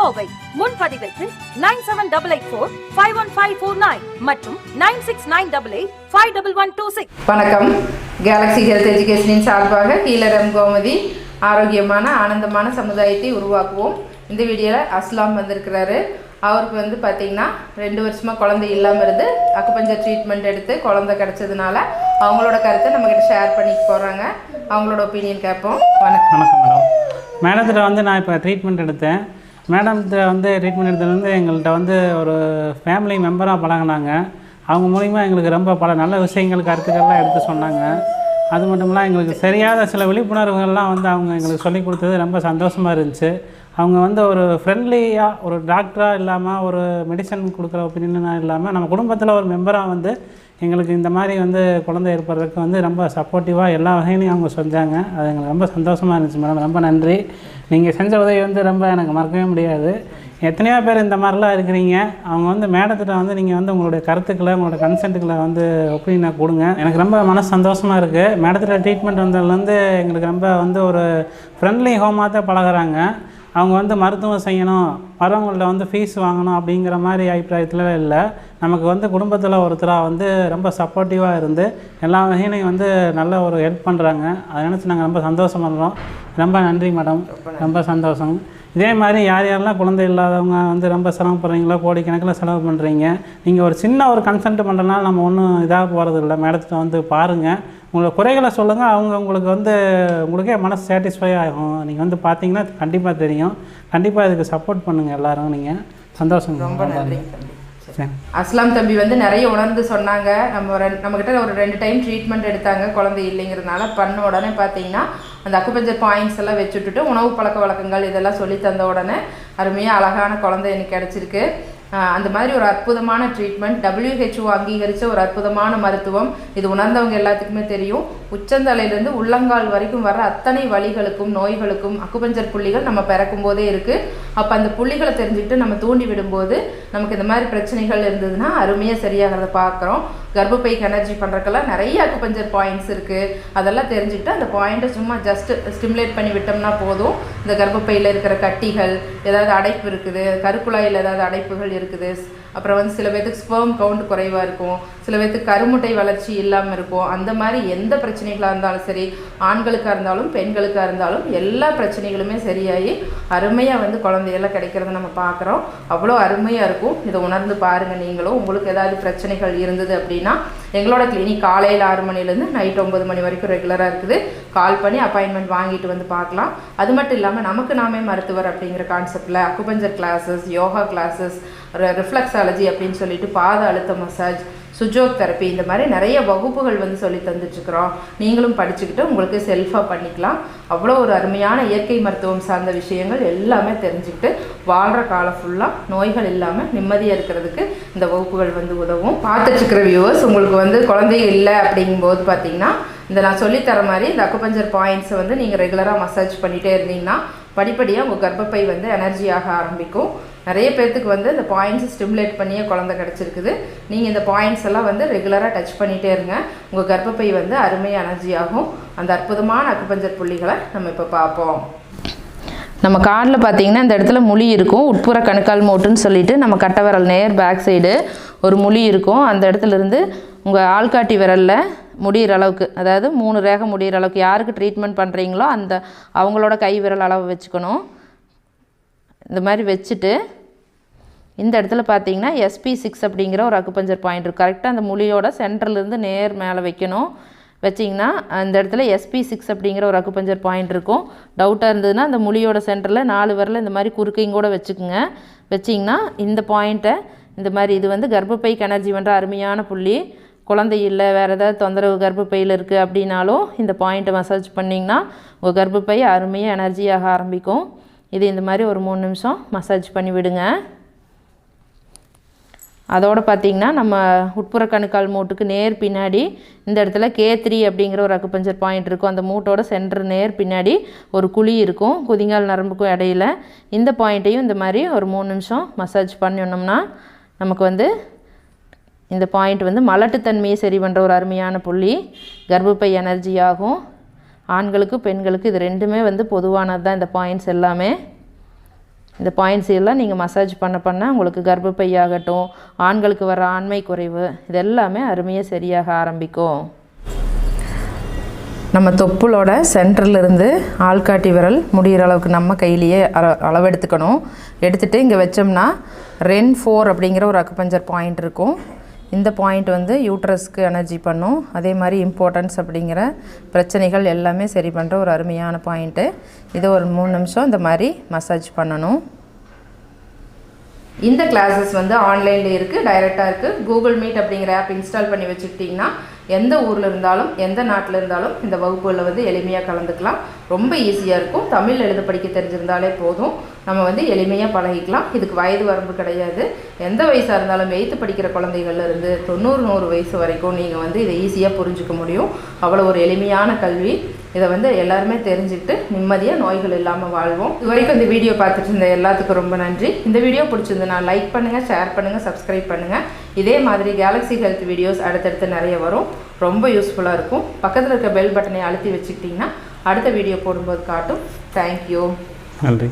Kovai முன்பதிவிற்கு nine seven double eight four five one five four nine மற்றும் nine six nine double eight five double one two six வணக்கம். Galaxy health எஜுகேஷனின் சார்பாக கீழரம் கோமதி ஆரோக்கியமான ஆனந்தமான சமுதாயத்தை உருவாக்குவோம். இந்த வீடியோவில் அஸ்லாம் வந்திருக்கிறாரு. அவருக்கு வந்து பார்த்தீங்கன்னா ரெண்டு வருஷமாக குழந்தை இல்லாமல் இருந்து அக்குபஞ்சர் ட்ரீட்மெண்ட் எடுத்து குழந்தை கிடச்சதுனால அவங்களோட கருத்தை நம்மக்கிட்ட ஷேர் பண்ணிக்க போகிறாங்க அவங்களோட ஒப்பீனியன் கேட்போம். வணக்கம். வணக்கம் மேடம் மேடத்தில் வந்து நான் இப்போ ட்ரீட்மெண்ட் எடுத்தேன். மேடம்கிட்ட வந்து ட்ரீட்மெண்ட் எடுத்ததுலேருந்து எங்கள்கிட்ட வந்து ஒரு ஃபேமிலி மெம்பராக பழகுனாங்க. அவங்க மூலிமா எங்களுக்கு ரொம்ப பல நல்ல விஷயங்கள் கருத்துக்கள்லாம் எடுத்து சொன்னாங்க. அது மட்டும் இல்லாமல் எங்களுக்கு சரியாத சில விழிப்புணர்வுகள்லாம் வந்து அவங்க எங்களுக்கு சொல்லி கொடுத்தது ரொம்ப சந்தோஷமாக இருந்துச்சு. அவங்க வந்து ஒரு ஃப்ரெண்ட்லியாக ஒரு டாக்டராக இல்லாமல் ஒரு மெடிசன் கொடுக்குற ஒப்பீனியனாக இல்லாமல் நம்ம குடும்பத்தில் ஒரு மெம்பராக வந்து எங்களுக்கு இந்த மாதிரி வந்து குழந்தை ஏற்படுறதுக்கு வந்து ரொம்ப சப்போர்ட்டிவாக எல்லா வகையிலையும் அவங்க செஞ்சாங்க. அது எங்களுக்கு ரொம்ப சந்தோஷமாக இருந்துச்சு மேடம். ரொம்ப நன்றி. நீங்கள் செஞ்ச உதவி வந்து ரொம்ப எனக்கு மறக்கவே முடியாது. எத்தனையோ பேர் இந்த மாதிரிலாம் இருக்கிறீங்க. அவங்க வந்து மேடத்திட்ட வந்து நீங்கள் வந்து உங்களுடைய கருத்துக்களை உங்களோட கன்சென்ட்டுகளை வந்து ஒப்பீனியனை கொடுங்க. எனக்கு ரொம்ப மனசு சந்தோஷமாக இருக்குது மேடத்தில் ட்ரீட்மெண்ட் வந்ததுலேருந்து எங்களுக்கு ரொம்ப வந்து ஒரு ஃப்ரெண்ட்லி ஹோமாக தான் பழகுறாங்க. அவங்க வந்து மருத்துவம் செய்யணும். வரவங்கள்ட்ட வந்து ஃபீஸ் வாங்கணும் அப்படிங்கிற மாதிரி அபிப்பிராயத்தில் இல்லை. நமக்கு வந்து குடும்பத்தில் ஒருத்தராக வந்து ரொம்ப சப்போர்ட்டிவாக இருந்து எல்லா வகையிலையும் வந்து நல்ல ஒரு ஹெல்ப் பண்ணுறாங்க அதை நினச்சி நாங்கள் ரொம்ப சந்தோஷம் பண்ணுறோம் ரொம்ப நன்றி மேடம் ரொம்ப சந்தோஷம். இதே மாதிரி யார் யாரெல்லாம் குழந்தை இல்லாதவங்க வந்து ரொம்ப சிரமப்படுறீங்களோ கோடிக்கணக்கில் செலவு பண்ணுறீங்க நீங்கள் ஒரு சின்ன ஒரு கன்சல்ட் பண்ணுறதுனால நம்ம ஒன்றும் இதாக போகிறது இல்லை மேடத்திட்ட வந்து பாருங்கள் உங்களோட குறைகளை சொல்லுங்கள் அவங்க உங்களுக்கு வந்து உங்களுக்கே மனசு சாட்டிஸ்ஃபை ஆகும். நீங்கள் வந்து பார்த்தீங்கன்னா கண்டிப்பாக தெரியும். கண்டிப்பாக இதுக்கு சப்போர்ட் பண்ணுங்கள் எல்லாரும் நீங்கள் சந்தோஷம் ரொம்ப நன்றி. அஸ்லாம் தம்பி வந்து நிறைய உணர்ந்து சொன்னாங்க. நம்ம நம்மக்கிட்ட ஒரு ரெண்டு டைம் ட்ரீட்மெண்ட் எடுத்தாங்க. குழந்தை இல்லைங்கிறதுனால பண்ண உடனே பார்த்தீங்கன்னா அந்த அக்குபஞ்சர் பாயிண்ட்ஸ் எல்லாம் வச்சு விட்டுட்டு உணவு பழக்க வழக்கங்கள் இதெல்லாம் சொல்லி தந்த உடனே அருமையாக அழகான குழந்தை எனக்கு கிடச்சிருக்கு. அந்த மாதிரி ஒரு அற்புதமான ட்ரீட்மெண்ட் WHO அங்கீகரித்த ஒரு அற்புதமான மருத்துவம். இது உணர்ந்தவங்க எல்லாத்துக்குமே தெரியும். உச்சந்தலையிலேருந்து உள்ளங்கால் வரைக்கும் வர அத்தனை வலிகளுக்கும் நோய்களுக்கும் அக்குபஞ்சர் புள்ளிகள் நம்ம பிறக்கும் போதே இருக்குது அப்போ அந்த புள்ளிகளை தெரிஞ்சுக்கிட்டு நம்ம தூண்டி விடும்போது நமக்கு இந்த மாதிரி பிரச்சனைகள் இருந்ததுன்னா அருமையாக சரியாகிறத பார்க்குறோம் கர்ப்பப்பைக்கு எனர்ஜி பண்ணுறக்கெல்லாம் நிறைய அக்குபஞ்சர் பாயிண்ட்ஸ் இருக்குது அதெல்லாம் தெரிஞ்சுக்கிட்டு அந்த பாயிண்ட்டை சும்மா ஜஸ்ட் ஸ்டிமுலேட் பண்ணி விட்டோம்னா போதும். இந்த கர்ப்பப்பையில் இருக்கிற கட்டிகள் ஏதாவது அடைப்பு இருக்குது. கருக்குழாயில் ஏதாவது அடைப்புகள் இருக்குது. அப்புறம் வந்து சில பேர்த்துக்கு ஸ்பெர்ம் கவுண்ட் குறைவாக இருக்கும். சில பேர்த்துக்கு கருமுட்டை வளர்ச்சி இல்லாமல் இருக்கும். அந்த மாதிரி எந்த பிரச்சனைகளாக இருந்தாலும் சரி ஆண்களுக்காக இருந்தாலும் பெண்களுக்காக இருந்தாலும் எல்லா பிரச்சனைகளுமே சரியாகி அருமையாக வந்து குழந்தையெல்லாம் கிடைக்கிறத நம்ம பார்க்குறோம். அவ்வளோ அருமையாக இருக்கும். இதை உணர்ந்து பாருங்கள் நீங்களும். உங்களுக்கு ஏதாவது பிரச்சனைகள் இருந்தது அப்படின்னா எங்களோட கிளினிக் காலையில் ஆறு மணிலேருந்து நைட் ஒம்பது மணி வரைக்கும் ரெகுலராக இருக்குது. கால் பண்ணி அப்பாயின்மெண்ட் வாங்கிட்டு வந்து பார்க்கலாம். அது மட்டும் இல்லாமல் நமக்கு நாமே மருத்துவர் அப்படிங்கிற கான்செப்டில் acupuncture classes yoga classes reflexology அப்படின்னு சொல்லிட்டு பாத அழுத்த மசாஜ் சுஜோக் தெரப்பி இந்த மாதிரி நிறைய வகுப்புகள் வந்து சொல்லி தந்துட்டுருக்குறோம். நீங்களும் படிச்சுக்கிட்டு உங்களுக்கு செல்ஃபாக பண்ணிக்கலாம். அவ்வளோ ஒரு அருமையான இயற்கை மருத்துவம் சார்ந்த விஷயங்கள் எல்லாமே தெரிஞ்சுக்கிட்டு வாழ்கிற காலம் ஃபுல்லாக நோய்கள் இல்லாமல் நிம்மதியாக இருக்கிறதுக்கு இந்த வகுப்புகள் வந்து உதவும். பார்த்துட்ருக்கிற வியூவர்ஸ் உங்களுக்கு வந்து குழந்தை இல்லை அப்படிங்கும்போது பார்த்தீங்கன்னா இந்த நான் சொல்லித்தர மாதிரி இந்த அக்குபஞ்சர் பாயிண்ட்ஸை வந்து நீங்கள் ரெகுலராக மசாஜ் பண்ணிகிட்டே இருந்தீங்கன்னா படிப்படியாக உங்கள் கர்ப்பப்பை வந்து எனர்ஜி ஆக ஆரம்பிக்கும். நிறைய பேர்த்துக்கு வந்து இந்த பாயிண்ட்ஸ் ஸ்டிமுலேட் பண்ணியே குழந்தை கிடச்சிருக்குது. நீங்கள் இந்த பாயிண்ட்ஸ் எல்லாம் வந்து ரெகுலராக டச் பண்ணிகிட்டே இருங்க. உங்கள் கர்ப்பப்பை வந்து அருமை எனர்ஜி ஆகும். அந்த அற்புதமான அக்குபஞ்சர் புள்ளிகளை நம்ம இப்போ பார்ப்போம். நம்ம கார்டில் பார்த்தீங்கன்னா இந்த இடத்துல முழி இருக்கும். உட்புற கணுக்கால் மூட்டுன்னு சொல்லிட்டு நம்ம கட்டை விரல் நேர் பேக் சைடு ஒரு முழி இருக்கும். அந்த இடத்துல இருந்து உங்கள் ஆள்காட்டி விரலில் முடிகிற அளவுக்கு அதாவது மூணு ரேகை முடிகிற அளவுக்கு யாருக்கு ட்ரீட்மெண்ட் பண்ணுறீங்களோ அந்த அவங்களோட கை விரல் அளவு வச்சுக்கணும். இந்த மாதிரி வச்சுட்டு இந்த இடத்துல பார்த்தீங்கன்னா எஸ்பி சிக்ஸ் அப்படிங்கிற ஒரு அக்குப்பஞ்சர் பாயிண்ட் இருக்கும் கரெக்டாக அந்த முழியோட சென்டர்லேருந்து நேர் மேலே வைக்கணும். வச்சிங்கன்னா அந்த இடத்துல எஸ்பி சிக்ஸ் அப்படிங்கிற ஒரு அக்குப்பஞ்சர் பாயிண்ட் இருக்கும். டவுட்டாக இருந்ததுன்னா அந்த முழியோட சென்டரில் நாலு வரல இந்த மாதிரி குறுக்கையும் கூட வச்சுக்குங்க. வச்சிங்கன்னா இந்த பாயிண்ட்டை இந்த மாதிரி இது வந்து கர்ப்பப்பை கனர்ஜி பண்ணுற அருமையான புள்ளி குழந்தை இல்லை வேறு ஏதாவது தொந்தரவு கர்ப்பப்பையில் இருக்குது அப்படின்னாலும் இந்த பாயிண்ட்டை மசாஜ் பண்ணிங்கன்னா உங்கள் கர்ப்பப்பை அருமையாக எனர்ஜியாக ஆரம்பிக்கும். இது இந்த மாதிரி ஒரு மூணு நிமிஷம் மசாஜ் பண்ணி விடுங்க. அதோடு பார்த்திங்கன்னா நம்ம உட்புற கணுக்கால் மூட்டுக்கு நேர் பின்னாடி இந்த இடத்துல கே த்ரீ அப்படிங்கிற ஒரு அக்குபஞ்சர் பாயிண்ட் இருக்கும். அந்த மூட்டோட சென்டர் நேர் பின்னாடி ஒரு குழி இருக்கும். குதிங்கால் நரம்புக்கும் இடையில இந்த பாயிண்ட்டையும் இந்த மாதிரி ஒரு மூணு நிமிஷம் மசாஜ் பண்ணினோம்னா நமக்கு வந்து இந்த பாயிண்ட் வந்து மலட்டுத்தன்மையை சரி பண்ணுற ஒரு அருமையான புள்ளி. கர்ப்பப்பை எனர்ஜி ஆகும். ஆண்களுக்கு பெண்களுக்கு இது ரெண்டுமே வந்து பொதுவானது தான் இந்த பாயிண்ட்ஸ் எல்லாமே. இந்த பாயிண்ட்ஸ் எல்லாம் நீங்கள் மசாஜ் பண்ண பண்ண உங்களுக்கு கர்ப்பப்பையாகட்டும் ஆண்களுக்கு வர ஆண்மை குறைவு இது எல்லாமே அருமையாக சரியாக ஆரம்பிக்கும். நம்ம தொப்புளோட சென்டர்லேருந்து ஆள்காட்டி விரல் முடிகிற அளவுக்கு நம்ம கையிலேயே அளவு அளவெடுத்துக்கணும். எடுத்துகிட்டு இங்கே வச்சோம்னா ரென் ஃபோர் அப்படிங்கிற ஒரு அக்குபஞ்சர் பாயிண்ட் இருக்கும். இந்த பாயிண்ட் வந்து யூட்ரஸ்க்கு எனர்ஜி பண்ணும். அதே மாதிரி இம்பார்ட்டன்ஸ் அப்படிங்கிற பிரச்சனைகள் எல்லாமே சரி பண்ணுற ஒரு அருமையான பாயிண்ட்டு இது ஒரு மூணு நிமிஷம் இந்த மாதிரி மசாஜ் பண்ணணும். இந்த கிளாஸஸ் வந்து ஆன்லைனில் இருக்குது டைரெக்டாக இருக்குது கூகுள் மீட் அப்படிங்கிற ஆப் இன்ஸ்டால் பண்ணி வச்சுக்கிட்டிங்கன்னா எந்த ஊரில் இருந்தாலும் எந்த நாட்டில் இருந்தாலும் இந்த வகுப்புகளில் வந்து எளிமையாக கலந்துக்கலாம். ரொம்ப ஈஸியாக இருக்கும். தமிழ் எழுத படிக்க தெரிஞ்சிருந்தாலே போதும். நம்ம வந்து எளிமையாக பழகிக்கலாம். இதுக்கு வயது வரம்பு கிடையாது. எந்த வயசாக இருந்தாலும் எயித்து படிக்கிற குழந்தைகள்லேருந்து தொண்ணூறு நூறு வயசு வரைக்கும் நீங்கள் வந்து இதை ஈஸியாக புரிஞ்சுக்க முடியும். அவ்வளோ ஒரு எளிமையான கல்வி. இதை வந்து எல்லாருமே தெரிஞ்சுக்கிட்டு நிம்மதியாக நோய்கள் இல்லாமல் வாழ்வோம். இது வரைக்கும் இந்த வீடியோ பார்த்துட்டு இருந்த எல்லாத்துக்கும் ரொம்ப நன்றி. இந்த வீடியோ பிடிச்சிருந்ததுன்னா லைக் பண்ணுங்கள் ஷேர் பண்ணுங்கள் சப்ஸ்கிரைப் பண்ணுங்கள் இதே மாதிரி கேலக்ஸி ஹெல்த் வீடியோஸ் அடுத்தடுத்து நிறைய வரும். ரொம்ப யூஸ்ஃபுல்லாக இருக்கும். பக்கத்தில் இருக்க பெல் பட்டனை அழுத்தி வச்சுக்கிட்டிங்கன்னா அடுத்த வீடியோ போடும்போது காட்டும். தேங்க்யூ நன்றி.